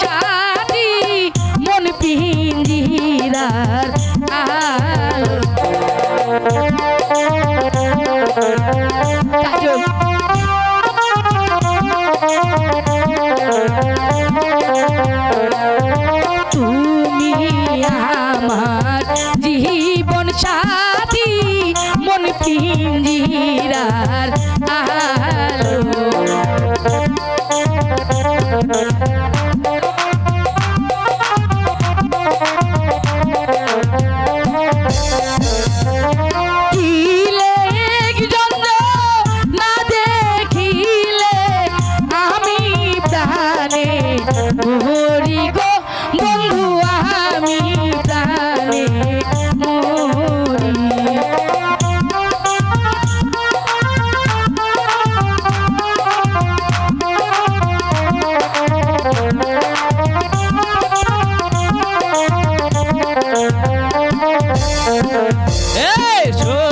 শাড়ি মন পিঞ্জিরার আর তুমি আমার জীবন সাথী মন পিঞ্জিরার হরি গো বন্ধু আমি প্রাণে Hey, sure.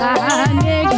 গানে